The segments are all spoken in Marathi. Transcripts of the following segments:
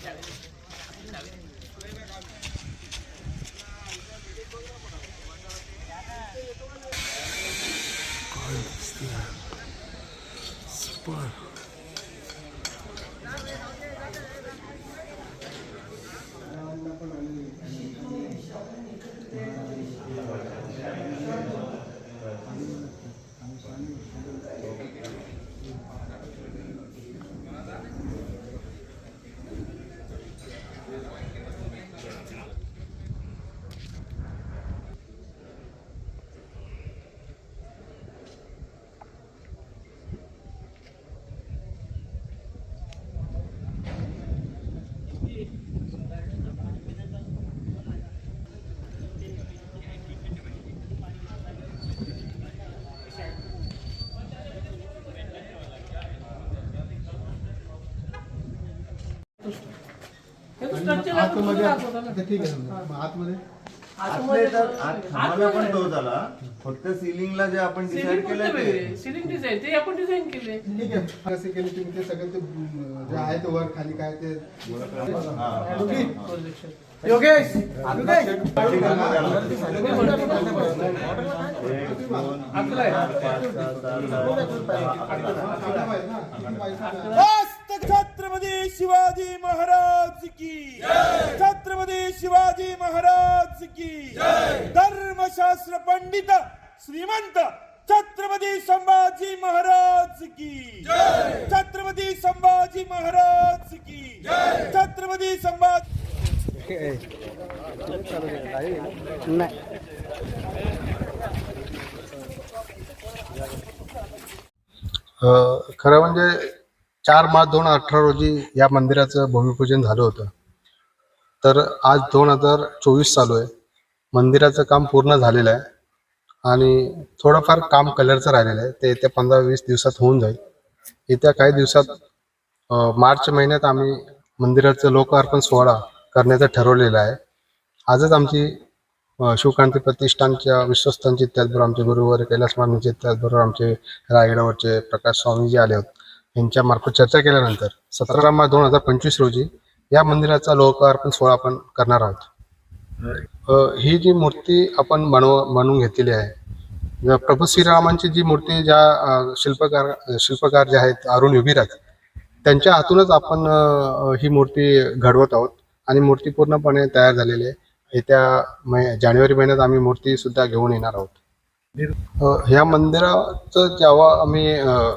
わけあるです आतमध्ये आता ठीक आहे समजा. मग आतमध्ये? आतले तर आत खांबाला पण तो झाला फक्त सिलिंगला जे आपण डिसाईड केलं ते. सिलिंग डिझाईन ते आपण डिझाईन केले ठीक आहे. कसे केले तुम्ही? ते सगळं ते अं, जे आहे ते वर खाली काय ते योगेश! योगेश! एक, दोन, तीन, चार, पाच, सहा, सात, आठ, नऊ, दहा, मस्त शिवाजी महाराज की। छत्रपती शिवाजी महाराज की। धर्मशास्त्र पंडित श्रीमंत छत्रपती संभाजी महाराज की। छत्रपती संभाजी महाराज की। छत्रपती संभाजी खरं म्हणजे चार मार्च दोन हजार अठरा रोजी या मंदिराचं भूमिपूजन झालं होतं. तर आज दोन हजार चोवीस चालू आहे. मंदिराचं काम पूर्ण झालेलं आहे. आणि थोडंफार काम कलरचं राहिलेलं आहे. ते येत्या पंधरा वीस दिवसात होऊन जाईल. येत्या काही दिवसात मार्च महिन्यात आम्ही मंदिराचं लोकार्पण सोहळा करण्याचं ठरवलेलं आहे. आजच आमची शिवक्रांती प्रतिष्ठानच्या विश्वस्तांची त्याचबरोबर आमचे गुरुवर कैलास महाराजांचे त्याचबरोबर आमचे रायगडावरचे प्रकाश स्वामीजी आले होते. यांच्यामार्फत चर्चा केल्यानंतर सतरा मार्च दोन हजार पंचवीस रोजी या मंदिराचा लोकार्पण सोहळा आपण करणार आहोत. अ, ही जी मूर्ती आपण बनव बनवून घेतलेली आहे ज- प्रभू श्रीरामांची जी मूर्ती ज्या अ, शिल्पकार शिल्पकार जे आहेत अरुण युगीराज त्यांच्या हातूनच आपण अ, ही मूर्ती घडवत आहोत आणि मूर्ती पूर्णपणे तयार झालेली आहे. येत्या मै जानेवारी महिन्यात आम्ही मूर्ती सुद्धा घेऊन येणार आहोत. अ, ह्या मंदिराचं जेव्हा आम्ही अ,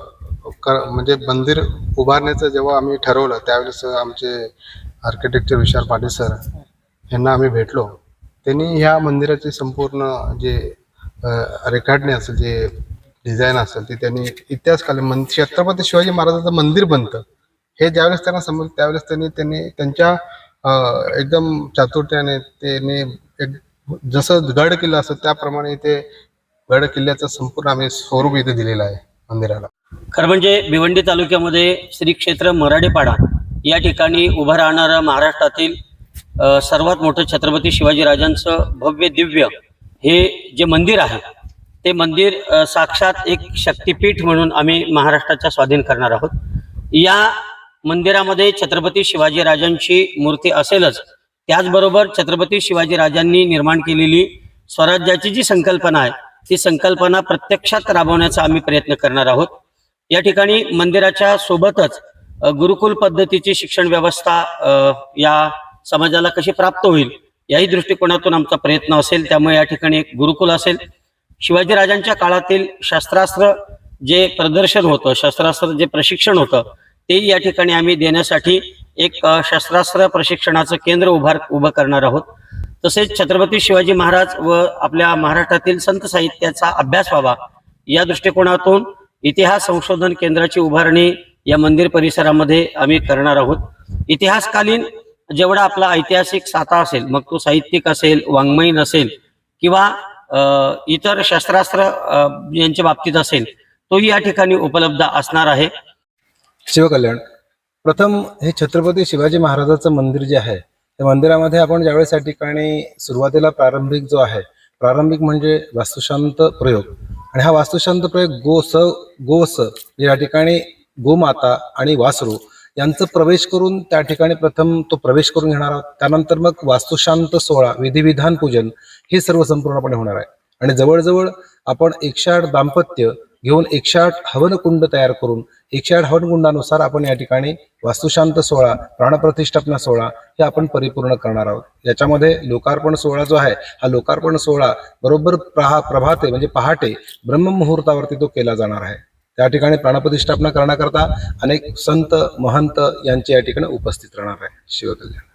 कर म्हणजे मंदिर उभारण्याचं जेव्हा आम्ही ठरवलं त्यावेळेस आमचे आर्किटेक्चर विशाल पाटील सर यांना आम्ही भेटलो. त्यांनी ह्या मंदिराची संपूर्ण जे अ, रेखाटणे असेल जे डिझाईन असेल ते त्यांनी इतिहासकालीन मन छत्रपती शिवाजी महाराजांचं मंदिर बनतं. हे ज्यावेळेस त्यांना समज त्यावेळेस त्यांनी त्यांनी त्यांच्या एकदम चातुर्याने त्यांनी एक जसं गड किल्ला असतं त्याप्रमाणे ते गड किल्ल्याचं संपूर्ण आम्ही स्वरूप इथे दिलेलं आहे मंदिराला. खरं म्हणजे भिवंडी तालुक्यामध्ये श्री क्षेत्र मराडेपाडा या ठिकाणी उभं राहणारं महाराष्ट्रातील सर्वात मोठं छत्रपती शिवाजीराजांचं भव्य दिव्य हे जे मंदिर आहे ते मंदिर साक्षात एक शक्तिपीठ म्हणून आम्ही महाराष्ट्राच्या स्वाधीन करणार आहोत. या मंदिरामध्ये छत्रपती शिवाजीराजांची मूर्ती असेलच त्याचबरोबर छत्रपती शिवाजीराजांनी निर्माण केलेली स्वराज्याची जी संकल्पना आहे ती संकल्पना प्रत्यक्षात राबवण्याचा आम्ही प्रयत्न करणार आहोत. या ठिकाणी मंदिराच्या सोबतच गुरुकुल पद्धतीची शिक्षण व्यवस्था या समाजाला कशी प्राप्त होईल याही दृष्टिकोनातून आमचा प्रयत्न असेल. त्यामुळे या ठिकाणी एक गुरुकुल असेल. शिवाजीराजांच्या काळातील शस्त्रास्त्र जे प्रदर्शन होतं शस्त्रास्त्र जे प्रशिक्षण होतं ते या ठिकाणी आम्ही देण्यासाठी एक शस्त्रास्त्र प्रशिक्षणाचं केंद्र उभार उभं करणार आहोत. तसेच छत्रपती शिवाजी महाराज व आपल्या महाराष्ट्रातील संत साहित्याचा अभ्यास व्हावा या दृष्टिकोनातून इतिहास संशोधन केंद्राची उभारणी या मंदिर परिसरामध्ये आम्ही करणार आहोत. इतिहासकालीन जेवढा आपला ऐतिहासिक साता असेल मग तो साहित्यिक असेल वाङ्मयीन असेल किंवा इतर शस्त्रास्त्र यांच्या बाबतीत असेल तोही या ठिकाणी उपलब्ध असणार आहे. शिवकल्याण. प्रथम हे छत्रपती शिवाजी महाराजाचं मंदिर जे आहे त्या मंदिरामध्ये आपण ज्यावेळेस या ठिकाणी सुरुवातीला प्रारंभिक जो आहे प्रारंभिक म्हणजे वास्तुशांत प्रयोग. आणि हा वास्तुशांत प्रयोग गो स गो स या ठिकाणी गोमाता आणि वासरू यांचं प्रवेश करून त्या ठिकाणी प्रथम तो प्रवेश करून घेणार आहोत. त्यानंतर मग वास्तुशांत सोहळा विधिविधान पूजन हे सर्व संपूर्णपणे होणार आहे. आणि जवळजवळ आपण एकशे आठ दाम्पत्य घेऊन एकशे आठ हवनकुंड तयार करून एकशे आठ हवनकुंडानुसार आपण या ठिकाणी वास्तुशांत सोहळा प्राणप्रतिष्ठापना सोहळा हे आपण परिपूर्ण करणार आहोत. याच्यामध्ये लोकार्पण सोहळा जो आहे हा लोकार्पण सोहळा बरोबर प्रहा प्रभाते म्हणजे पहाटे ब्रह्ममुहूर्तावरती तो केला जाणार आहे. त्या ठिकाणी प्राणप्रतिष्ठापना करण्याकरता अनेक संत महंत यांचे या ठिकाणी उपस्थित राहणार आहे. शिवकल्याण.